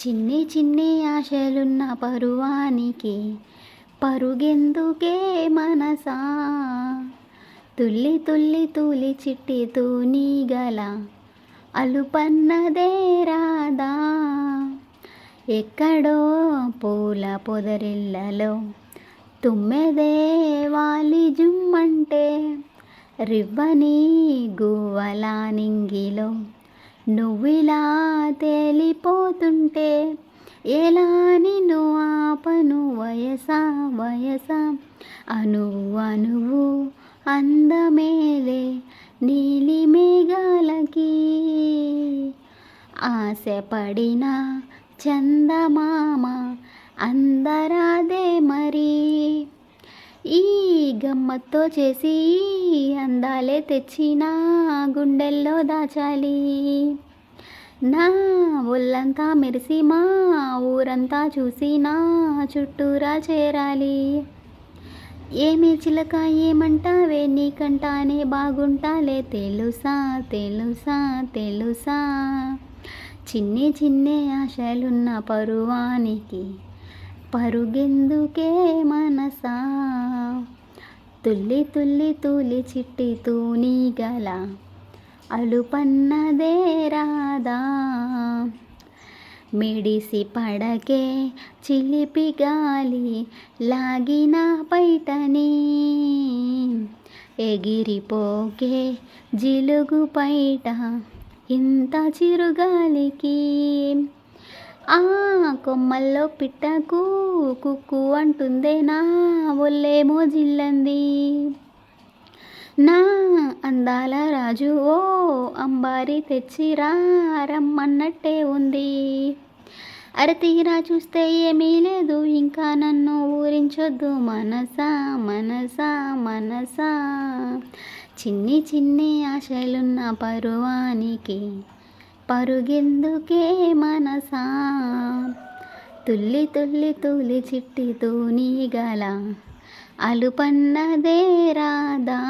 చిన్ని చిన్ని ఆశలున్న పరువానికి పరుగెందుకే మనసా? తుల్లి తుల్లి తూలి చిట్టి తూనీగల అలుపన్నదే రాదా ఎక్కడో పూల పొదరిల్లలో తుమ్మెదే వాలి జుమ్మంటే రివ్వని గువ్వలా నింగిలో నువ్విలా తేలిపోతుంటే ఎలా నిన్ను ఆపను వయసా వయసా? అనువు అనువు అందమేలే నీలి మేఘాలకి. ఆశపడిన చందమామ అందరాదే మరి. ఈ గమ్మత్తో చేసి అందాలే తెచ్చిన గుండెల్లో దాచాలి. నా ఒళ్ళంతా మెరిసి మా ఊరంతా చూసి నా చుట్టూరా చేరాలి. ఏమి చిలక ఏమంటావే నీకంటానే బాగుంటాలే తెలుసా తెలుసా తెలుసా? చిన్ని చిన్ని ఆశలున్న పరువానికి పరుగెందుకే మనసా? తుల్లి తుల్లి తూలి చిట్టి తూని గల అలుపన్నదే రాదా మిడిసి పడకే చిలిపి గాలి లాగిన పైటని. ఎగిరిపోకే జిలుగు పైట ఇంత చిరుగాలికి ఆ కొమ్మల్లో పిట్టకు కుక్కు అంటుందే నా ఒళ్ళేమో జిల్లంది నా అందాల రాజు ఓ అంబారి తెచ్చిరా రమ్మన్నట్టే ఉంది. అరే తీరా చూస్తే ఏమీ లేదు ఇంకా నన్ను ఊరించొద్దు మనసా మనసా మనసా. చిన్ని చిన్ని ఆశలున్న పరువానికి పరుగెందుకే మనసా? తుల్లి తుల్లి తులి చిట్టి తూని గల అలుపన్నదే రాదా